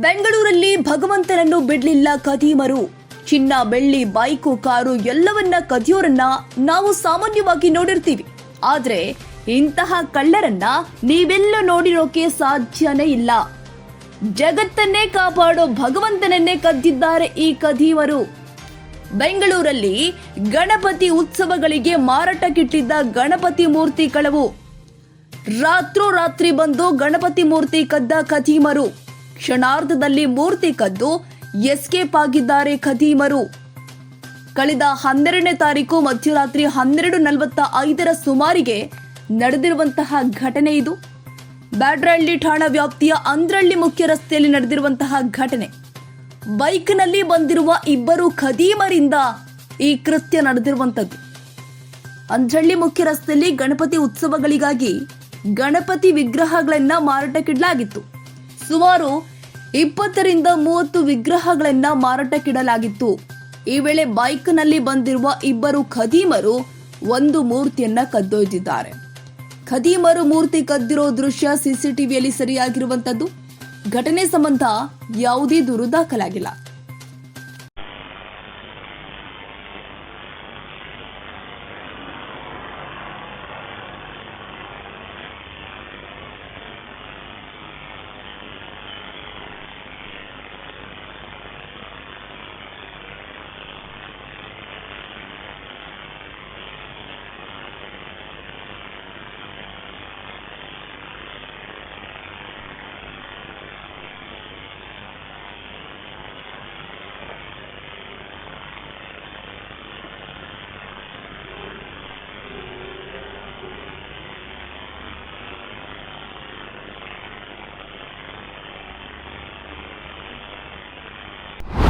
ಬೆಂಗಳೂರಲ್ಲಿ ಭಗವಂತನನ್ನು ಬಿಡ್ಲಿಲ್ಲ ಕದೀಮರು ಚಿನ್ನ, ಬೆಳ್ಳಿ, ಬೈಕು, ಕಾರು ಎಲ್ಲವನ್ನ ಕದಿಯೋರನ್ನ ನಾವು ಸಾಮಾನ್ಯವಾಗಿ ನೋಡಿರ್ತೀವಿ. ಆದ್ರೆ ಇಂತಹ ಕಳ್ಳರನ್ನ ನೀವೆಲ್ಲ ನೋಡಿರೋಕೆ ಸಾಧ್ಯನೇ ಇಲ್ಲ. ಜಗತ್ತನ್ನೇ ಕಾಪಾಡೋ ಭಗವಂತನನ್ನೇ ಕದ್ದಿದ್ದಾರೆ ಈ ಕದೀವರು ಬೆಂಗಳೂರಲ್ಲಿ ಗಣಪತಿ ಉತ್ಸವಗಳಿಗೆ ಮಾರಾಟಕ್ಕಿಟ್ಟಿದ್ದ ಗಣಪತಿ ಮೂರ್ತಿ ಕಳವು. ರಾತ್ರೋರಾತ್ರಿ ಬಂದು ಗಣಪತಿ ಮೂರ್ತಿ ಕದ್ದ ಖದೀಮರು. ಕ್ಷಣಾರ್ಧದಲ್ಲಿ ಮೂರ್ತಿ ಕದ್ದು ಎಸ್ಕೇಪ್ ಆಗಿದ್ದಾರೆ ಖದೀಮರು. ಕಳೆದ ಹನ್ನೆರಡನೇ ತಾರೀಕು ಮಧ್ಯರಾತ್ರಿ ಹನ್ನೆರಡು ನಲವತ್ತ ಐದರ ಸುಮಾರಿಗೆ ನಡೆದಿರುವಂತಹ ಘಟನೆ ಇದು. ಬ್ಯಾಡ್ರಹಳ್ಳಿ ಠಾಣಾ ವ್ಯಾಪ್ತಿಯ ಅಂದ್ರಳ್ಳಿ ಮುಖ್ಯ ರಸ್ತೆಯಲ್ಲಿ ನಡೆದಿರುವಂತಹ ಘಟನೆ. ಬೈಕ್ನಲ್ಲಿ ಬಂದಿರುವ ಇಬ್ಬರು ಖದೀಮರಿಂದ ಈ ಕೃತ್ಯ ನಡೆದಿರುವಂಥದ್ದು. ಅಂದ್ರಳ್ಳಿ ಮುಖ್ಯ ರಸ್ತೆಯಲ್ಲಿ ಗಣಪತಿ ಉತ್ಸವಗಳಿಗಾಗಿ ಗಣಪತಿ ವಿಗ್ರಹಗಳನ್ನ ಮಾರಾಟಕ್ಕಿಡಲಾಗಿತ್ತು. ಸುಮಾರು ಇಪ್ಪತ್ತರಿಂದ ಮೂವತ್ತು ವಿಗ್ರಹಗಳನ್ನ ಮಾರಾಟಕ್ಕಿಡಲಾಗಿತ್ತು. ಈ ವೇಳೆ ಬೈಕ್ನಲ್ಲಿ ಬಂದಿರುವ ಇಬ್ಬರು ಖದೀಮರು ಒಂದು ಮೂರ್ತಿಯನ್ನ ಕದ್ದೊಯ್ದಿದ್ದಾರೆ. ಖದೀಮರು ಮೂರ್ತಿ ಕದ್ದಿರೋ ದೃಶ್ಯ ಸಿಸಿಟಿವಿಯಲ್ಲಿ ಸರಿಯಾಗಿರುವಂತದ್ದು. ಘಟನೆ ಸಂಬಂಧ ಯಾವುದೇ ದೂರು ದಾಖಲಾಗಿಲ್ಲ.